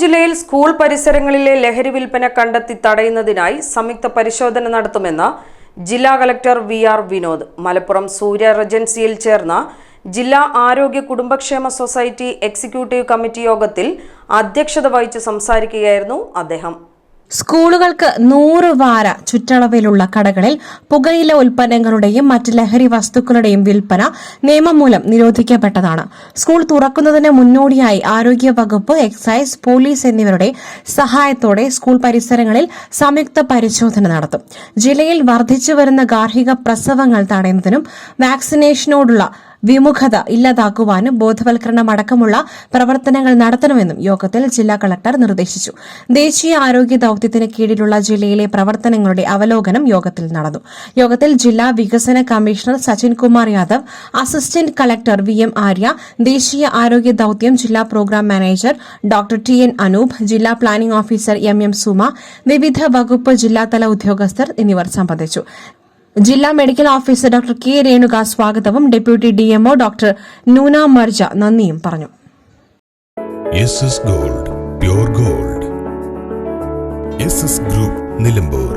ജില്ലയിൽ സ്കൂൾ പരിസരങ്ങളിലെ ലഹരി വിൽപ്പന കണ്ടെത്തി തടയുന്നതിനായി സംയുക്ത പരിശോധന നടത്തുമെന്ന് ജില്ലാ collector V R Vinod. Malappuram Surya റെജൻസിയിൽ ചേർന്ന ജില്ലാ ആരോഗ്യ കുടുംബക്ഷേമ സൊസൈറ്റി എക്സിക്യൂട്ടീവ് കമ്മിറ്റി യോഗത്തിൽ അധ്യക്ഷത വഹിച്ച് സംസാരിക്കുകയായിരുന്നു അദ്ദേഹം. സ്കൂളുകൾക്ക് നൂറ് വാര ചുറ്റളവിലുള്ള കടകളിൽ പുകയില ഉൽപ്പന്നങ്ങളുടെയും മറ്റ് ലഹരി വസ്തുക്കളുടെയും വിൽപ്പന നിയമം മൂലം നിരോധിക്കപ്പെട്ടതാണ്. സ്കൂൾ തുറക്കുന്നതിന് മുന്നോടിയായി ആരോഗ്യ വകുപ്പ് എക്സൈസ് പോലീസ് എന്നിവരുടെ സഹായത്തോടെ സ്കൂൾ പരിസരങ്ങളിൽ സംയുക്ത പരിശോധന നടത്തും. ജില്ലയിൽ വർദ്ധിച്ചു വരുന്ന ഗാർഹിക പ്രസവങ്ങൾ തടയുന്നതിനും വാക്സിനേഷനോടുള്ള വിമുഖത ഇല്ലാതാക്കുവാനും ബോധവൽക്കരണം അടക്കമുള്ള പ്രവർത്തനങ്ങൾ നടത്തണമെന്നും യോഗത്തിൽ ജില്ലാ കളക്ടർ നിർദ്ദേശിച്ചു. ദേശീയ ആരോഗ്യ ദൌത്യത്തിന് കീഴിലുള്ള ജില്ലയിലെ പ്രവർത്തനങ്ങളുടെ അവലോകനം യോഗത്തിൽ നടന്നു. യോഗത്തിൽ ജില്ലാ വികസന commissioner Sachin Kumar Yadav assistant collector V M Arya ദേശീയ ആരോഗ്യ ദൌത്യം ജില്ലാ programme manager doctor T N Anoop ജില്ലാ planning officer M M Suma വിവിധ വകുപ്പ് ജില്ലാതല ഉദ്യോഗസ്ഥർ എന്നിവർ സംബന്ധിച്ചു. ജില്ലാ medical officer doctor K Renuka സ്വാഗതവും deputy DMO doctor Noona Marja നന്ദിയും പറഞ്ഞു. Gold gold group Nilambur